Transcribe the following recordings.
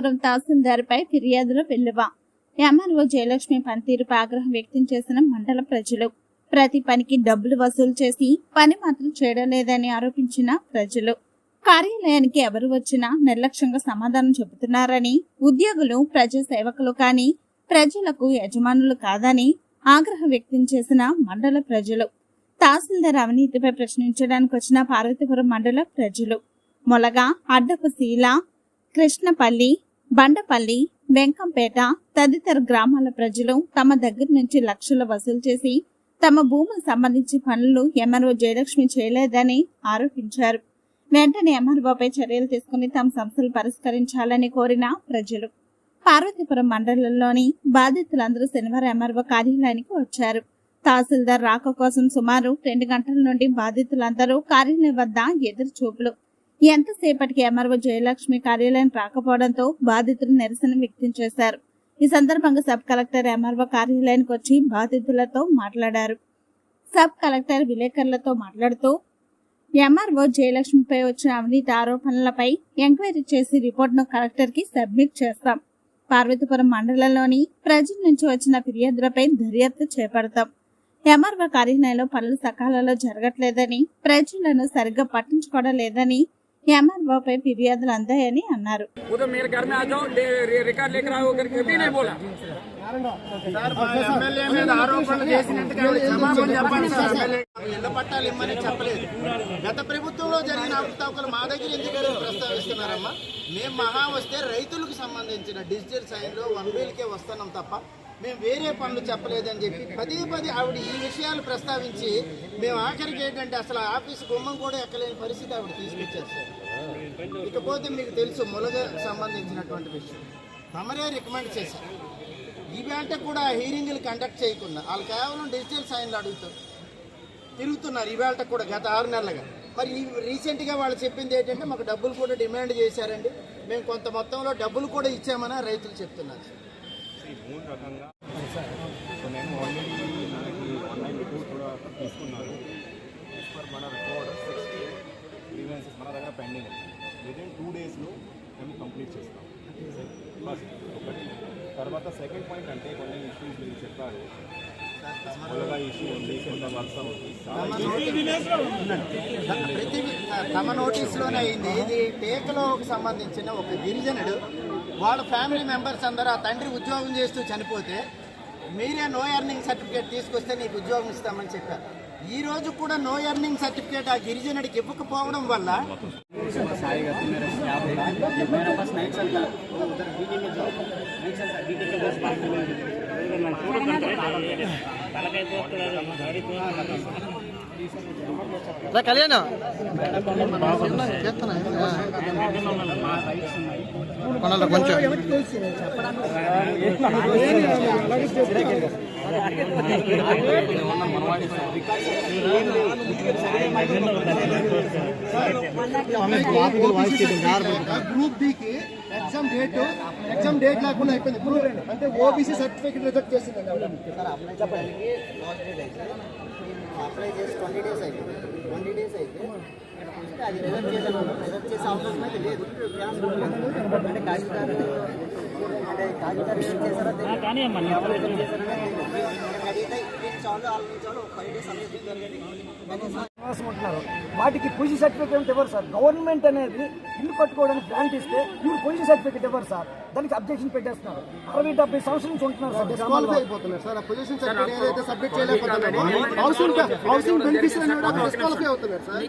పార్వతీపురం తహసీల్దార్పై ఫిర్యాదుల వెల్లువ. ఎంఆర్ఓ జయలక్ష్మి పనితీరుపై ఆగ్రహం వ్యక్తం చేసిన మండల ప్రజలు ప్రతి పనికి డబ్బులు వసూలు చేసి పని మాత్రం చేయడం లేదని ఆరోపించిన ప్రజలు. కార్యాలయానికి ఎవరు వచ్చినా నిర్లక్ష్యంగా సమాధానం చెబుతున్నారని ఉద్యోగులు ప్రజా సేవకులు కానీ ప్రజలకు యజమానులు కాదని ఆగ్రహం వ్యక్తం చేసిన మండల ప్రజలు. తహసీల్దార్ అవినీతిపై ప్రశ్నించడానికి వచ్చిన పార్వతీపురం మండల ప్రజలు. మొలగా అడ్డపు శీల కృష్ణపల్లి బండపల్లి వెంకంపేట తదితర గ్రామాల ప్రజలు తమ దగ్గర నుంచి లక్షలు వసూలు చేసి తమ భూములకు సంబంధించి పనులు ఎంఆర్ఓ జయలక్ష్మి చేయలేదని ఆరోపించారు. వెంటనే ఎంఆర్ఓపై చర్యలు తీసుకుని తమ సమస్యలు పరిష్కరించాలని కోరిన ప్రజలు. పార్వతీపురం మండలంలోని బాధితులందరూ శనివారం ఎంఆర్ఓ కార్యాలయానికి వచ్చారు. తహసీల్దార్ రాక కోసం సుమారు రెండు గంటల నుండి బాధితులందరూ కార్యాలయం వద్ద ఎదురు చూపులు ఎంతసేపటికి ఎంఆర్ఓ జయలక్ష్మి కార్యాలయం రాకపోవడంతో బాధితులు నిరసన వ్యక్తం చేశారు. ఈ సందర్భంగా సబ్ కలెక్టర్ ఎంఆర్ఓ కార్యాలయానికి వచ్చి బాధితులతో మాట్లాడారు. సబ్ కలెక్టర్ విలేకరులతో మాట్లాడుతూ ఎంఆర్ఓ జయలక్ష్మిపై వచ్చిన అవినీతి ఆరోపణలపై ఎంక్వైరీ చేసి రిపోర్ట్ను కలెక్టర్కి సబ్మిట్ చేస్తాం. పార్వతీపురం మండలంలోని ప్రజల నుంచి వచ్చిన ఫిర్యాదులపై దర్యాప్తు చేపడతాం. ఎంఆర్ఓ కార్యాలయంలో పనులు సకాలంలో జరగట్లేదని ప్రజలను సరిగ్గా పట్టించుకోవడం లేదని ఎంఆర్ఓపై ఫిర్యాదులు అందాయని అన్నారు. ఇళ్ళ పట్టాలు ఇమ్మని చెప్పలేదు. గత ప్రభుత్వంలో జరిగిన అవకతవకలు మా దగ్గర ఎందుకు ప్రస్తావిస్తున్నారమ్మా? మేము మహా వస్తే రైతులకు సంబంధించిన డిజిటల్ సైన్లో వన్ వీల్కే వస్తున్నాం తప్ప మేము వేరే పనులు చెప్పలేదని చెప్పి పదే పదే ఆవిడ ఈ విషయాలు ప్రస్తావించి మేము ఆఖరికి ఏంటంటే అసలు ఆఫీస్ గుమ్మం కూడా ఎక్కలేని పరిస్థితి ఆవిడ తీసుకొచ్చారు సార్. ఇకపోతే మీకు తెలుసు ములగ సంబంధించినటువంటి విషయం. తమరే రికమెండ్ చేశారు. ఈవేళ కూడా హీరింగ్లు కండక్ట్ చేయకుండా వాళ్ళు కేవలం డిజిటల్ సైన్లు అడుగుతారు. తిరుగుతున్నారు. ఇవాళ కూడా గత ఆరు నెలలుగా. మరి ఈ రీసెంట్గా వాళ్ళు చెప్పింది ఏంటంటే మాకు డబ్బులు కూడా డిమాండ్ చేశారండి. మేము కొంత మొత్తంలో డబ్బులు కూడా ఇచ్చామని రైతులు చెప్తున్నారు. సో నేను ఆల్రెడీ మనకి ఆన్లైన్ రిపోర్ట్ కూడా తీసుకున్నాను. యాజ్ పర్ మన రికార్డ్ సిక్స్టీ గ్రీవెన్సెస్ మన దగ్గర పెండింగ్ ఉంది విదిన్ టూ డేస్లో మేము కంప్లీట్ చేస్తాం. ఫస్ట్ ఒకటి. తర్వాత సెకండ్ పాయింట్ అంటే కొన్ని ఇష్యూస్ మీరు చెప్పారు. తమ నోటీసులోనే అయింది. ఇది టేకలోకి సంబంధించిన ఒక గిరిజనుడు వాళ్ళ ఫ్యామిలీ మెంబర్స్ అందరూ ఆ తండ్రి ఉద్యోగం చేస్తూ చనిపోతే మీరే నో ఎర్నింగ్ సర్టిఫికేట్ తీసుకొస్తే నీకు ఉద్యోగం ఇస్తామని చెప్పారు. ఈ రోజు కూడా నో ఎర్నింగ్ సర్టిఫికేట్ ఆ గిరిజనుడికి ఇవ్వకపోవడం వల్ల కళ్యాణ్. కొనాల కొంచెం. గ్రూప్ డికి ఎగ్జామ్ డేట్ ఎగ్జామ్ డేట్ లేకుండా అయిపోయింది గ్రూప్ అంటే ఓబీసీ సర్టిఫికేట్ రిజెక్ట్ చేసిందండి అప్లై చేసుకొని డేస్ అయితే ట్వంటీ డేస్ అయితే వస్తే అది రిజర్వ్ చేశాను. రిజర్వ్ చేసే అవకాశం అయితే లేదు. అంటే కాగితాలు అంటే కాగితాలు ఏం చేశారో. ఎవరు రిజర్వ్ చేశారో అడిగితే చాలు చాలు ఫైవ్ డేస్ అనేది ఉంటున్నారు వాటికి పొజిషన్ సర్టిఫికేట్ ఇవ్వరు సార్? గవర్నమెంట్ అనేది ఇల్లు కట్టుకోవడానికి గ్రాంట్ ఇస్తే ఇప్పుడు పొజిషన్ సర్టిఫికేట్ ఇవ్వరు సార్? దానికి అబ్జెక్షన్ పెట్టేస్తున్నారు అరవై డెబ్బై సంవత్సరాల నుంచి ఉంటున్నారు సార్ డిస్క్వాలిఫై అయిపోతున్నారు సార్ పొజిషన్ సర్టిఫికేట్ ఏదైతే సబ్మిట్ చేయలేకపోతున్నారు హౌసింగ్ హౌసింగ్ బెనిఫిషియరీ డిస్క్వాలిఫై అవుతున్నారు సార్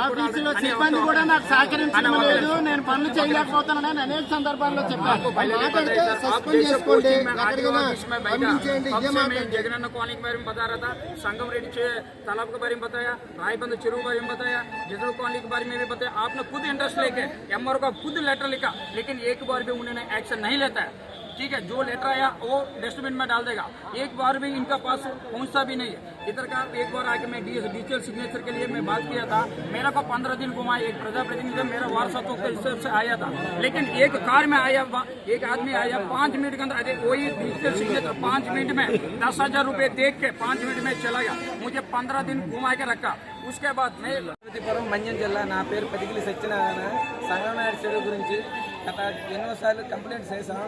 ఆఫీసులో సిబ్బంది కూడా నాకు సహకరించడం లేదు నేను పనులు చేయలేకపోతున్నానని అనేక సందర్భాల్లో చెప్పాను మాట్లాడితే సస్పెండ్ చేసుకోండి ఎక్కడికైనా పంపించేయండి ఇదే मैं మాట్లాడండి जगनन्ना कॉलोनी के बारे में बता रहा था संगम रेड्डी से तालाब के बारे में बताया रायबंद चिरू के बारे में बताया जसड़ कॉलोनी के बारे में भी बताया आपने खुद इंटरेस्ट लेके एमआर का खुद लेटर लिखा लेकिन एक बार भी उन्होंने एक्शन नहीं लेता है ठीक है जो लेटर आया वो डस्टबिन में डाल देगा एक बार भी इनका पास पहुंचता भी नहीं है इधर का एक बार आके मैं डिजिटल सिग्नेचर के लिए मैं बात किया था मेरा को पंद्रह दिन घुमा एक प्रजाप्रतिनिधि मेरा वारसत्व के हिसाब से आया था लेकिन एक कार में आया वा- एक आदमी आया पाँच मिनट के अंदर अरे वही डिजिटल सिग्नेचर पाँच मिनट में दस हजार रुपये देख के पाँच मिनट में चला गया मुझे पंद्रह दिन घुमा के रखा उसके बाद मैं పార్వతీపురం మన్యం జిల్లా నా పేరు పదిగిలి సత్యనారాయణ సంగమనాయుడు చెరువు గురించి గత ఎన్నోసార్లు కంప్లైంట్ చేసాం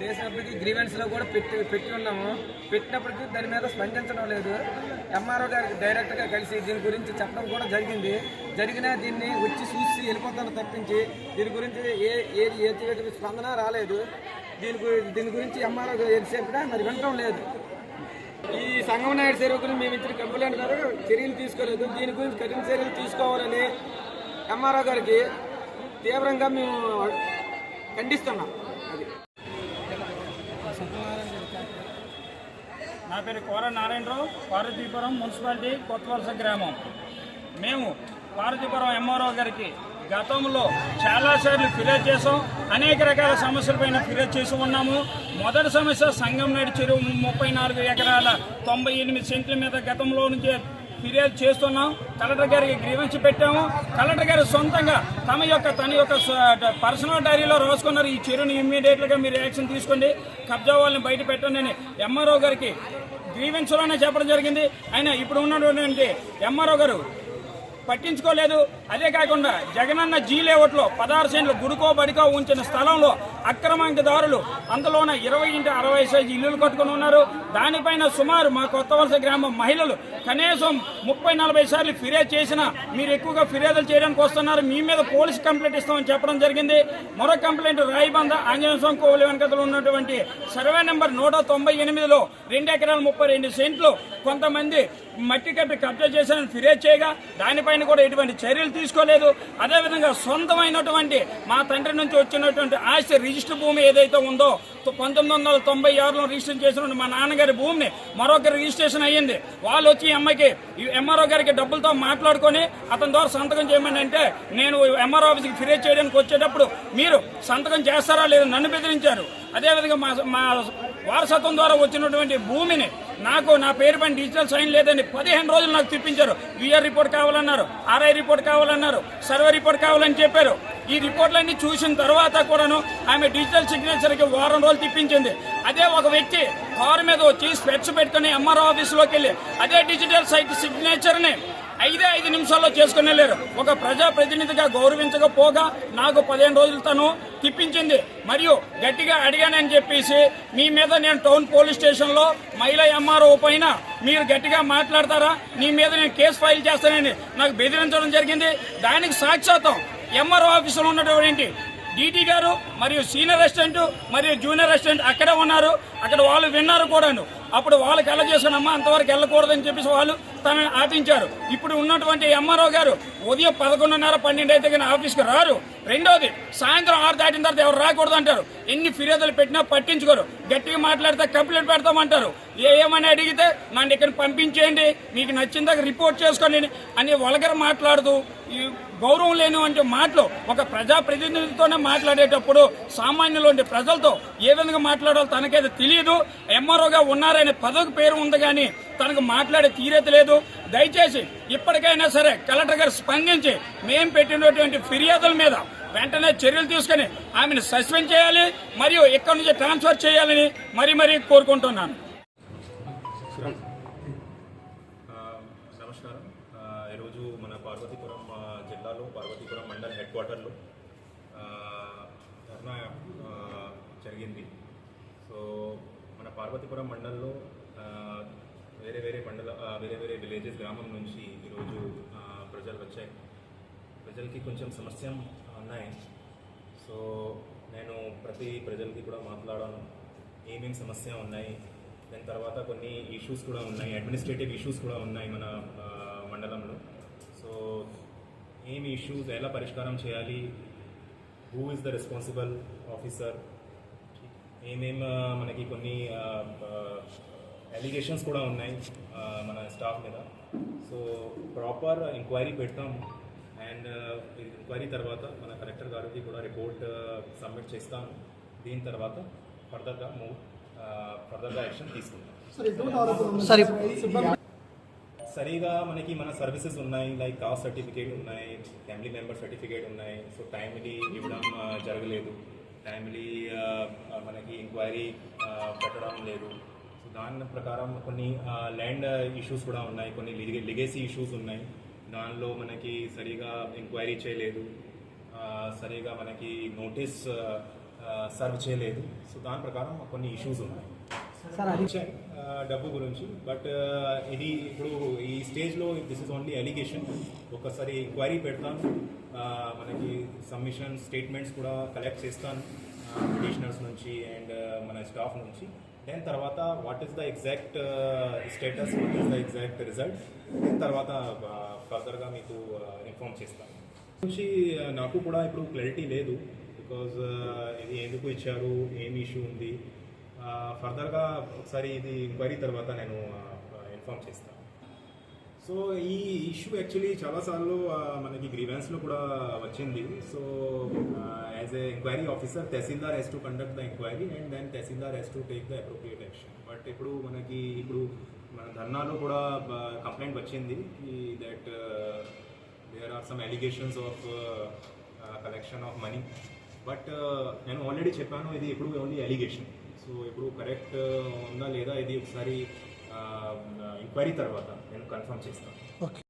చేసినప్పటికీ గ్రీవెన్స్లో కూడా పెట్టి పెట్టి ఉన్నాము. పెట్టినప్పటికీ దాని మీద స్పందించడం లేదు. ఎంఆర్ఓ గారికి డైరెక్ట్గా కలిసి దీని గురించి చెప్పడం కూడా జరిగింది. జరిగినా దీన్ని వచ్చి చూసి వెళ్ళిపోతాను తప్పించి దీని గురించి ఏ ఏది ఏది స్పందన రాలేదు. దీని దీని గురించి ఎంఆర్ఓ గారు ఎంతసేపుగా మరి వినటం లేదు. ఈ సంగం నాయుడు చెరువు గురించి మేము ఇచ్చిన కంప్లైంట్ గారు చర్యలు తీసుకోలేదు. దీని గురించి కఠిన చర్యలు తీసుకోవాలని ఎంఆర్ఓ గారికి తీవ్రంగా మేము ఖండిస్తున్నాం. అది. నా పేరు కోర నారాయణరావు పార్వతీపురం మున్సిపాలిటీ కొత్త వలస గ్రామం. మేము పార్వతీపురం ఎంఆర్ఓ గారికి గతంలో చాలాసార్లు ఫిర్యాదు చేసాం అనేక రకాల సమస్యలపైన ఫిర్యాదు చేసి ఉన్నాము. మొదటి సమస్య సంగం నాయుడు చెరువు ముప్పై నాలుగు ఎకరాల తొంభై ఎనిమిది సెంట్ల మీద గతంలో నుంచి ఫిర్యాదు చేస్తున్నాం. కలెక్టర్ గారికి గ్రీవెన్స్ పెట్టాము. కలెక్టర్ గారు సొంతంగా తమ యొక్క తన యొక్క పర్సనల్ డైరీలో రాసుకున్నారు. ఈ చెరువుని ఇమ్మీడియట్గా మీరు యాక్షన్ తీసుకోండి. కబ్జా వాళ్ళని బయట పెట్టండి అని ఎంఆర్ఓ గారికి గ్రీవెన్స్లోనే చెప్పడం జరిగింది. ఆయన ఇప్పుడు ఉన్నటువంటి ఎంఆర్ఓ గారు పట్టించుకోలేదు. అదే కాకుండా జగనన్న జీ లేఅవుట్లో పదహారు సెంట్లు గుడికో బడికో ఉంచిన స్థలంలో అక్రమాంకదారులు అందులోన ఇరవై ఇంటి అరవై సైజు ఇల్లులు కట్టుకుని ఉన్నారు. దానిపైన సుమారు మా కొత్త వలస గ్రామం మహిళలు కనీసం ముప్పై నలభై సార్లు ఫిర్యాదు చేసినా మీరు ఎక్కువగా ఫిర్యాదులు చేయడానికి వస్తున్నారు. మీ మీద పోలీస్ కంప్లైంట్ ఇస్తామని చెప్పడం జరిగింది. మరో కంప్లైంట్ రాయిబంద ఆంజనేయ స్వామి కోవిలి వెనకతలో ఉన్నటువంటి సర్వే నెంబర్ నూట తొంభై ఎనిమిదిలో రెండు ఎకరాల ముప్పై రెండు సెంట్లు కొంతమంది మట్టి కట్టి కబ్జా చేశారని ఫిర్యాదు చేయగా దానిపైన కూడా ఎటువంటి చర్యలు తీసుకోలేదు. అదేవిధంగా సొంతమైనటువంటి మా తండ్రి నుంచి వచ్చినటువంటి ఆస్తి రిజిస్టర్ భూమి ఏదైతే ఉందో పంతొమ్మిది వందల తొంభై ఆరులో రిజిస్టర్ చేసిన మా నాన్నగారి భూమిని మరొకరి రిజిస్ట్రేషన్ అయ్యింది. వాళ్ళు వచ్చి ఈ అమ్మాయికి ఎంఆర్ఓ గారికి డబ్బులతో మాట్లాడుకొని అతని ద్వారా సంతకం చేయమని అంటే నేను ఎంఆర్ఓ ఆఫీస్కి ఫిర్యాదు చేయడానికి వచ్చేటప్పుడు మీరు సంతకం చేస్తారా లేదా నన్ను బెదిరించారు. అదేవిధంగా మా మా వారసత్వం ద్వారా వచ్చినటువంటి భూమిని నాకు నా పేరు పైన డిజిటల్ సైన్ లేదని పదిహేను రోజులు నాకు తిప్పించారు. విఆర్ రిపోర్ట్ కావాలన్నారు ఆర్ఐ రిపోర్ట్ కావాలన్నారు సర్వే రిపోర్ట్ కావాలని చెప్పారు. ఈ రిపోర్ట్లన్నీ చూసిన తర్వాత కూడాను ఆమె డిజిటల్ సిగ్నేచర్కి వారం రోజులు తిప్పించింది. అదే ఒక వ్యక్తి కారు మీద వచ్చి స్పెట్స్ పెట్టుకుని ఎంఆర్ఓ ఆఫీసులోకి వెళ్ళి అదే డిజిటల్ సైట్ సిగ్నేచర్ని ఐదే ఐదు నిమిషాల్లో చేసుకుని వెళ్ళారు. ఒక ప్రజా ప్రతినిధిగా గౌరవించకపోగా నాకు పదిహేను రోజులు తను తిప్పించింది. మరియు గట్టిగా అడిగానని చెప్పేసి మీ మీద నేను టౌన్ పోలీస్ స్టేషన్లో మహిళా ఎంఆర్ఓ పైన మీరు గట్టిగా మాట్లాడతారా? నీ మీద నేను కేసు ఫైల్ చేస్తానని నాకు బెదిరించడం జరిగింది. దానికి సాక్షాత్తం ఎంఆర్ఓ ఆఫీసులో ఉన్నటువంటి డీటీ గారు మరియు సీనియర్ అసిస్టెంట్ మరియు జూనియర్ అసిస్టెంట్ అక్కడే ఉన్నారు. అక్కడ వాళ్ళు విన్నారు కూడాను. అప్పుడు వాళ్ళకి ఎలా చేశానమ్మా అంతవరకు వెళ్ళకూడదని చెప్పేసి వాళ్ళు తనని ఆపించారు. ఇప్పుడు ఉన్నటువంటి ఎంఆర్ఓ గారు ఉదయం పదకొండున్నర పన్నెండు అయితే కానీ ఆఫీస్కి రారు. రెండోది సాయంత్రం ఆరు దాటిన తర్వాత ఎవరు రాకూడదు అంటారు. ఎన్ని ఫిర్యాదులు పెట్టినా పట్టించుకోరు. గట్టిగా మాట్లాడితే కంప్లైంట్ పెడతామంటారు ఏమని అడిగితే నన్ను ఇక్కడ పంపించేయండి మీకు నచ్చిందాక రిపోర్ట్ చేసుకోండి అని వలగర మాట్లాడుతూ ఈ గౌరవం లేని వంటి మాటలు ఒక ప్రజాప్రతినిధితోనే మాట్లాడేటప్పుడు సామాన్యులు వంటి ప్రజలతో ఏ విధంగా మాట్లాడాలో తనకైతే తెలియదు. ఎంఆర్ఓగా ఆయన పదవికి పేరు ఉంది కానీ తనకు మాట్లాడే తీరేత లేదు. దయచేసి ఇప్పటికైనా సరే కలెక్టర్ గారు స్పందించి మేం పెట్టినటువంటి ఫిర్యాదుల మీద వెంటనే చర్యలు తీసుకుని ఆమెను సస్పెండ్ చేయాలి మరియు ఇక్కడ నుంచి ట్రాన్స్ఫర్ చేయాలని మరీ మరీ కోరుకుంటున్నాను. నమస్కారం. ఈరోజు మన పార్వతీపురం జిల్లాలో పార్వతీపురం మండల్ హెడ్ క్వార్టర్లో ధర్నా జరిగింది. సో మన పార్వతీపురం మండలంలో వేరే వేరే మండల వేరే వేరే విలేజెస్ గ్రామం నుంచి ఈరోజు ప్రజలు వచ్చాయి. ప్రజలకి కొంచెం సమస్య ఉన్నాయి. సో నేను ప్రతి ప్రజలకి కూడా మాట్లాడాను. ఏమేమి సమస్య ఉన్నాయి? దాని తర్వాత కొన్ని ఇష్యూస్ కూడా ఉన్నాయి. అడ్మినిస్ట్రేటివ్ ఇష్యూస్ కూడా ఉన్నాయి మన మండలంలో. సో ఏమి ఇష్యూస్ ఎలా పరిష్కారం చేయాలి? Who is the responsible officer ఏమేం మనకి కొన్ని అలిగేషన్స్ కూడా ఉన్నాయి మన స్టాఫ్ మీద. సో ప్రాపర్ ఎంక్వైరీ పెడతాం అండ్ ఎంక్వైరీ తర్వాత మన కలెక్టర్ గారికి కూడా రిపోర్ట్ సబ్మిట్ చేస్తాం దీని తర్వాత ఫర్దర్గా మూవ్ ఫర్దర్గా యాక్షన్ తీసుకుంటాం. సరే సరిగా మనకి మన సర్వీసెస్ ఉన్నాయి లైక్ కాస్ట్ సర్టిఫికేట్ ఉన్నాయి ఫ్యామిలీ మెంబర్ సర్టిఫికేట్ ఉన్నాయి. సో టైమ్లీ ఇవ్వడం జరగలేదు. టైమ్లీ ఆ, ఆ, మనకి ఎంక్వైరీ పెట్టడం లేదు. సో దాని ప్రకారం కొన్ని ల్యాండ్ ఇష్యూస్ కూడా ఉన్నాయి. కొన్ని లిగేసీ ఇష్యూస్ ఉన్నాయి. దానిలో మనకి సరిగా ఎంక్వైరీ చేయలేదు. సరిగా మనకి నోటీస్ సర్వ్ చేయలేదు. సో దాని ప్రకారం కొన్ని ఇష్యూస్ ఉన్నాయి. ఆ, డబ్బు గురించి. బట్ uh, ఇది ఇప్పుడు ఈ స్టేజ్లో దిస్ ఇస్ ఓన్లీ అలిగేషన్ ఒకసారి ఎంక్వైరీ పెడతాను. Uh, మనకి సబ్మిషన్ స్టేట్మెంట్స్ కూడా కలెక్ట్ చేస్తాను. Uh, పిటిషనర్స్ నుంచి అండ్ మన స్టాఫ్ నుంచి. దెన్ తర్వాత what is the exact status what is the exact result then తర్వాత ఫర్దర్గా మీకు ఇన్ఫార్మ్ చేస్తాను. నుంచి నాకు కూడా ఇప్పుడు క్లారిటీ లేదు. బికాజ్ ఇది ఎందుకు ఇచ్చారు? ఏం ఇష్యూ ఉంది? ఫర్దర్గా ఒకసారి ఇది ఎంక్వైరీ తర్వాత నేను ఇన్ఫార్మ్ చేస్తాను సో ఈ ఇష్యూ యాక్చువల్లీ చాలాసార్లు మనకి గ్రీవెన్స్లో కూడా వచ్చింది. So as a enquiry officer tahsildar has to conduct the enquiry and then tahsildar has to take the appropriate action but ఇప్పుడు మనకి ఇప్పుడు మన ధర్నాలో కూడా కంప్లైంట్ వచ్చింది that there are some allegations of collection of money but నేను already చెప్పాను ఇది ఇప్పుడు ఓన్లీ ఎలిగేషన్ సో ఇప్పుడు కరెక్ట్ ఉందా లేదా ఇది ఒకసారి ఎంక్వైరీ తర్వాత నేను కన్ఫర్మ్ చేస్తాను. ఓకే